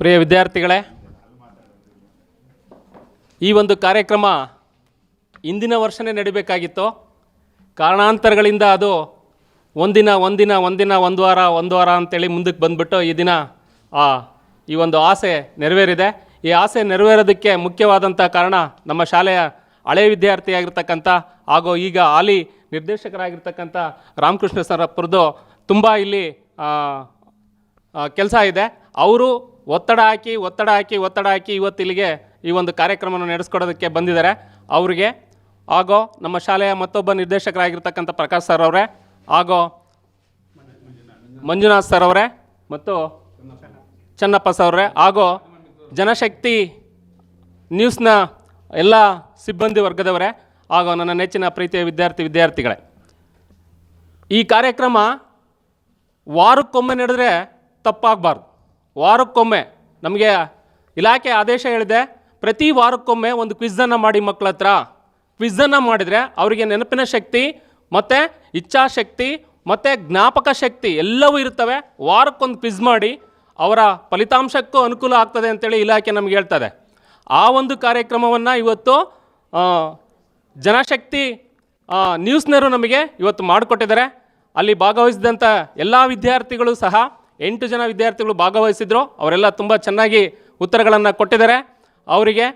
ಪ್ರಿಯ ವಿದ್ಯಾರ್ಥಿಗಳೇ, ಈ ಒಂದು ಕಾರ್ಯಕ್ರಮ ಇಂದಿನ ವರ್ಷನೇ ನಡಿಬೇಕಾಗಿತ್ತು. ಕಾರಣಾಂತರಗಳಿಂದ ಅದು ಒಂದಿನ ಒಂದಿನ ಒಂದಿನ, ಒಂದು ವಾರ ಒಂದು ವಾರ ಅಂತೇಳಿ ಮುಂದಕ್ಕೆ ಬಂದುಬಿಟ್ಟು ಈ ದಿನ ಆ, ಈ ಒಂದು ಆಸೆ ನೆರವೇರಿದೆ. ಈ ಆಸೆ ನೆರವೇರೋದಕ್ಕೆ ಮುಖ್ಯವಾದಂಥ ಕಾರಣ ನಮ್ಮ ಶಾಲೆಯ ಹಳೆ ವಿದ್ಯಾರ್ಥಿಯಾಗಿರ್ತಕ್ಕಂಥ ಹಾಗೂ ಈಗ ಹಾಲಿ ನಿರ್ದೇಶಕರಾಗಿರ್ತಕ್ಕಂಥ ರಾಮಕೃಷ್ಣ ಸರಪ್ಪರದು ತುಂಬ ಇಲ್ಲಿ ಕೆಲಸ ಇದೆ. ಅವರು ಒತ್ತಡ ಹಾಕಿ ಒತ್ತಡ ಹಾಕಿ ಒತ್ತಡ ಹಾಕಿ ಇವತ್ತು ಇಲ್ಲಿಗೆ ಈ ಒಂದು ಕಾರ್ಯಕ್ರಮವನ್ನು ನಡೆಸ್ಕೊಡೋದಕ್ಕೆ ಬಂದಿದ್ದಾರೆ. ಅವರಿಗೆ ಹಾಗೂ ನಮ್ಮ ಶಾಲೆಯ ಮತ್ತೊಬ್ಬ ನಿರ್ದೇಶಕರಾಗಿರ್ತಕ್ಕಂಥ ಪ್ರಕಾಶ್ ಸರ್ ಅವರೇ ಹಾಗೂ ಮಂಜುನಾಥ್ ಸರ್ ಅವರೇ ಮತ್ತು ಚನ್ನಪ್ಪ ಸರ್ ಅವರೇ ಹಾಗೂ ಜನಶಕ್ತಿ ನ್ಯೂಸ್ನ ಎಲ್ಲ ಸಿಬ್ಬಂದಿ ವರ್ಗದವರೇ ಹಾಗೂ ನನ್ನ ನೆಚ್ಚಿನ ಪ್ರೀತಿಯ ವಿದ್ಯಾರ್ಥಿ ವಿದ್ಯಾರ್ಥಿಗಳೇ. ಈ ಕಾರ್ಯಕ್ರಮ ವಾರಕ್ಕೊಮ್ಮೆ ನಡೆದರೆ ತಪ್ಪಾಗಬಾರ್ದು. ವಾರಕ್ಕೊಮ್ಮೆ ನಮಗೆ ಇಲಾಖೆ ಆದೇಶ ಹೇಳಿದೆ, ಪ್ರತಿ ವಾರಕ್ಕೊಮ್ಮೆ ಒಂದು ಕ್ವಿಝನ್ನು ಮಾಡಿ ಮಕ್ಕಳ ಹತ್ರ. ಕ್ವಿಝನ್ನು ಮಾಡಿದರೆ ಅವರಿಗೆ ನೆನಪಿನ ಶಕ್ತಿ, ಮತ್ತು ಇಚ್ಛಾಶಕ್ತಿ, ಮತ್ತು ಜ್ಞಾಪಕ ಶಕ್ತಿ ಎಲ್ಲವೂ ಇರ್ತವೆ. ವಾರಕ್ಕೊಂದು ಕ್ವಿಝ್ ಮಾಡಿ ಅವರ ಫಲಿತಾಂಶಕ್ಕೂ ಅನುಕೂಲ ಆಗ್ತದೆ ಅಂತೇಳಿ ಇಲಾಖೆ ನಮಗೆ ಹೇಳ್ತದೆ. ಆ ಒಂದು ಕಾರ್ಯಕ್ರಮವನ್ನು ಇವತ್ತು ಜನಶಕ್ತಿ ನ್ಯೂಸ್ನವರು ನಮಗೆ ಇವತ್ತು ಮಾಡಿಕೊಟ್ಟಿದ್ದಾರೆ. ಅಲ್ಲಿ ಭಾಗವಹಿಸಿದಂಥ ಎಲ್ಲ ವಿದ್ಯಾರ್ಥಿಗಳು ಸಹ ಎಂಟು ಜನ ವಿದ್ಯಾರ್ಥಿಗಳು ಭಾಗವಹಿಸಿದ್ರು. ಅವರೆಲ್ಲ ತುಂಬ ಚೆನ್ನಾಗಿ ಉತ್ತರಗಳನ್ನು ಕೊಟ್ಟಿದ್ದಾರೆ. ಅವರಿಗೆ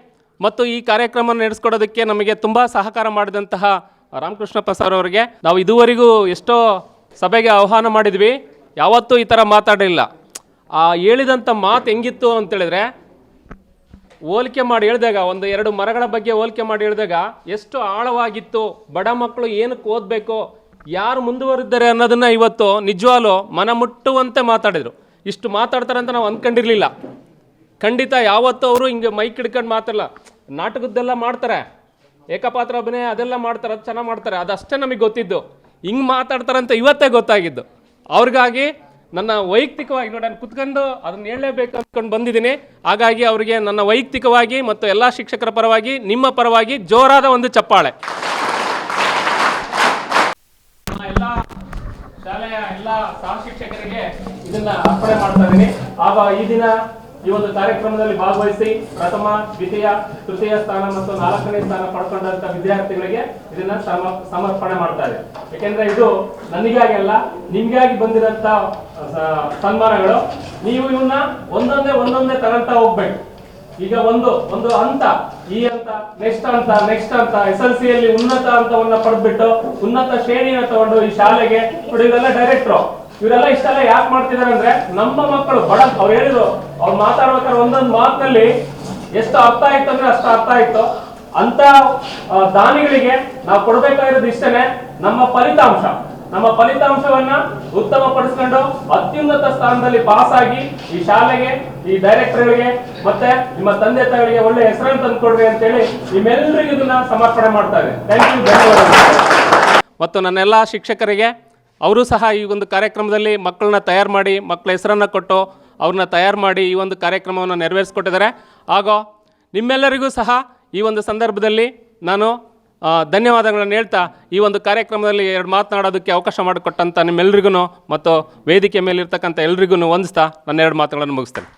ಮತ್ತು ಈ ಕಾರ್ಯಕ್ರಮ ನಡೆಸ್ಕೊಡೋದಕ್ಕೆ ನಮಗೆ ತುಂಬ ಸಹಕಾರ ಮಾಡಿದಂತಹ ರಾಮಕೃಷ್ಣಪ್ಪ ಸರ್ ಅವರಿಗೆ. ನಾವು ಇದುವರೆಗೂ ಎಷ್ಟೋ ಸಭೆಗೆ ಆಹ್ವಾನ ಮಾಡಿದ್ವಿ. ಯಾವತ್ತೂ ಈ ಥರ ಮಾತಾಡಲಿಲ್ಲ. ಆ ಹೇಳಿದಂಥ ಮಾತು ಹೆಂಗಿತ್ತು ಅಂತೇಳಿದ್ರೆ, ಹೋಲಿಕೆ ಮಾಡಿ ಹೇಳಿದಾಗ, ಒಂದು ಎರಡು ಮರಗಳ ಬಗ್ಗೆ ಹೋಲಿಕೆ ಮಾಡಿ ಹೇಳಿದಾಗ, ಎಷ್ಟು ಆಳವಾಗಿತ್ತು, ಬಡ ಮಕ್ಕಳು ಏನಕ್ಕೆ ಓದಬೇಕು ಯಾರು ಮುಂದುವರಿದ್ದಾರೆ ಅನ್ನೋದನ್ನು ಇವತ್ತು ನಿಜವಾಲು ಮನ ಮುಟ್ಟುವಂತೆ ಮಾತಾಡಿದರು. ಇಷ್ಟು ಮಾತಾಡ್ತಾರೆ ಅಂತ ನಾವು ಅಂದ್ಕೊಂಡಿರಲಿಲ್ಲ ಖಂಡಿತ ಯಾವತ್ತೂ ಅವರು ಹಿಂಗೆ ಮೈಕ್ ಹಿಡ್ಕೊಂಡು ಮಾತಲ್ಲ ನಾಟಕದ್ದೆಲ್ಲ ಮಾಡ್ತಾರೆ. ಏಕಪಾತ್ರ ಅಭಿನಯ ಅದೆಲ್ಲ ಮಾಡ್ತಾರೆ, ಅದು ಚೆನ್ನಾಗಿ ಮಾಡ್ತಾರೆ. ಅದಷ್ಟೇ ನಮಗೆ ಗೊತ್ತಿದ್ದು. ಹಿಂಗೆ ಮಾತಾಡ್ತಾರೆ ಅಂತ ಇವತ್ತೇ ಗೊತ್ತಾಗಿದ್ದು. ಅವ್ರಿಗಾಗಿ ನನ್ನ ವೈಯಕ್ತಿಕವಾಗಿ ನೋಡಿ, ನಾನು ಕುತ್ಕೊಂಡು ಅದನ್ನ ಹೇಳಲೇಬೇಕು ಅಂದ್ಕೊಂಡು ಬಂದಿದ್ದೀನಿ. ಹಾಗಾಗಿ ಅವರಿಗೆ ನನ್ನ ವೈಯಕ್ತಿಕವಾಗಿ ಮತ್ತು ಎಲ್ಲ ಶಿಕ್ಷಕರ ಪರವಾಗಿ, ನಿಮ್ಮ ಪರವಾಗಿ ಜೋರಾದ ಒಂದು ಚಪ್ಪಾಳೆ. ಎಲ್ಲ ಶಾಲೆಯ ಎಲ್ಲ ಸಹ ಶಿಕ್ಷಕರಿಗೆ ಇದನ್ನ ಅರ್ಪಣೆ ಮಾಡ್ತಾ ಇದ್ದೀನಿ. ಆಗ ಈ ದಿನ ಈ ಒಂದು ಕಾರ್ಯಕ್ರಮದಲ್ಲಿ ಭಾಗವಹಿಸಿ ಪ್ರಥಮ, ದ್ವಿತೀಯ, ತೃತೀಯ ಸ್ಥಾನ ಮತ್ತು ನಾಲ್ಕನೇ ಸ್ಥಾನ ಪಡ್ಕೊಂಡಂತ ವಿದ್ಯಾರ್ಥಿಗಳಿಗೆ ಇದನ್ನ ಸಮ, ಸಮರ್ಪಣೆ ಮಾಡ್ತಾ ಇದೆ ಯಾಕೆಂದ್ರೆ ಇದು ನನಗಾಗಿ ಅಲ್ಲ, ನಿಮ್ಗಾಗಿ ಬಂದಿರಂತ ಸನ್ಮಾನಗಳು. ನೀವು ಇವನ್ನ ಒಂದೊಂದೇ ಒಂದೊಂದೇ ತಗೊಂತ ಹೋಗ್ಬೇಕು. ಈಗ ಒಂದು ಒಂದು ಹಂತ, ಈ ಹಂತ ನೆಕ್ಸ್ಟ್ ಹಂತ ನೆಕ್ಸ್ಟ್ ಹಂತ ಎಸ್ ಎಲ್ ಸಿಯಲ್ಲಿ ಉನ್ನತ ಹಂತವನ್ನ ಪಡೆದ್ಬಿಟ್ಟು ಉನ್ನತ ಶ್ರೇಣಿಯನ್ನ ತಗೊಂಡು ಈ ಶಾಲೆಗೆ ಇವರೆಲ್ಲ ಡೈರೆಕ್ಟ್ರು ಇವರೆಲ್ಲ ಇಷ್ಟೆಲ್ಲ ಯಾಕೆ ಮಾಡ್ತಿದ್ದಾರೆ ಅಂದ್ರೆ ನಮ್ಮ ಮಕ್ಕಳು ಬಡ, ಅವ್ರು ಹೇಳಿದ್ರು, ಅವ್ರು ಮಾತಾಡ್ಬೇಕಾದ್ರೆ ಒಂದೊಂದು ಮಾತಿನಲ್ಲಿ ಎಷ್ಟು ಅರ್ಥ ಆಯ್ತು ಅಂದ್ರೆ ಅಷ್ಟು ಅರ್ಥ ಆಯ್ತು. ಅಂತ ದಾನಿಗಳಿಗೆ ನಾವು ಕೊಡ್ಬೇಕಾಗಿರೋದು ಇಷ್ಟನೇ, ನಮ್ಮ ಫಲಿತಾಂಶ. ನಮ್ಮ ಫಲಿತಾಂಶವನ್ನ ಉತ್ತಮಪಡಿಸ್ಕೊಂಡು ಅತ್ಯುನ್ನತ ಸ್ಥಾನದಲ್ಲಿ ಪಾಸ್ ಆಗಿ ಈ ಶಾಲೆಗೆ, ಈ ಡೈರೆಕ್ಟರ್ಗಳಿಗೆ ಮತ್ತೆ ನಿಮ್ಮ ತಂದೆ ತಾಯಿಗಳಿಗೆ ಒಳ್ಳೆ ಹೆಸರನ್ನು ತಂದುಕೊಡ್ರಿ ಅಂತೇಳಿ ನಿಮ್ಮೆಲ್ಲರಿಗೂ ಇದನ್ನ ಸಮರ್ಪಣೆ ಮಾಡ್ತಾ ಇದೆ ಥ್ಯಾಂಕ್ ಯು ಧನ್ಯವಾದಗಳು. ಮತ್ತು ನನ್ನೆಲ್ಲ ಶಿಕ್ಷಕರಿಗೆ, ಅವರು ಸಹ ಈ ಒಂದು ಕಾರ್ಯಕ್ರಮದಲ್ಲಿ ಮಕ್ಕಳನ್ನ ತಯಾರು ಮಾಡಿ ಮಕ್ಕಳ ಹೆಸರನ್ನು ಕೊಟ್ಟು ಅವ್ರನ್ನ ತಯಾರು ಮಾಡಿ ಈ ಒಂದು ಕಾರ್ಯಕ್ರಮವನ್ನು ನೆರವೇರಿಸ್ಕೊಟ್ಟಿದ್ದಾರೆ. ಹಾಗೂ ನಿಮ್ಮೆಲ್ಲರಿಗೂ ಸಹ ಈ ಒಂದು ಸಂದರ್ಭದಲ್ಲಿ ನಾನು ಧನ್ಯವಾದಗಳನ್ನು ಹೇಳ್ತಾ ಈ ಒಂದು ಕಾರ್ಯಕ್ರಮದಲ್ಲಿ ಎರಡು ಮಾತನಾಡೋದಕ್ಕೆ ಅವಕಾಶ ಮಾಡಿಕೊಟ್ಟಂಥ ನಿಮ್ಮೆಲ್ಲರಿಗೂ ಮತ್ತು ವೇದಿಕೆ ಮೇಲಿರ್ತಕ್ಕಂಥ ಎಲ್ರಿಗೂ ವಂದಿಸ್ತಾ ನನ್ನ ಎರಡು ಮಾತುಗಳನ್ನು ಮುಗಿಸ್ತೇನೆ.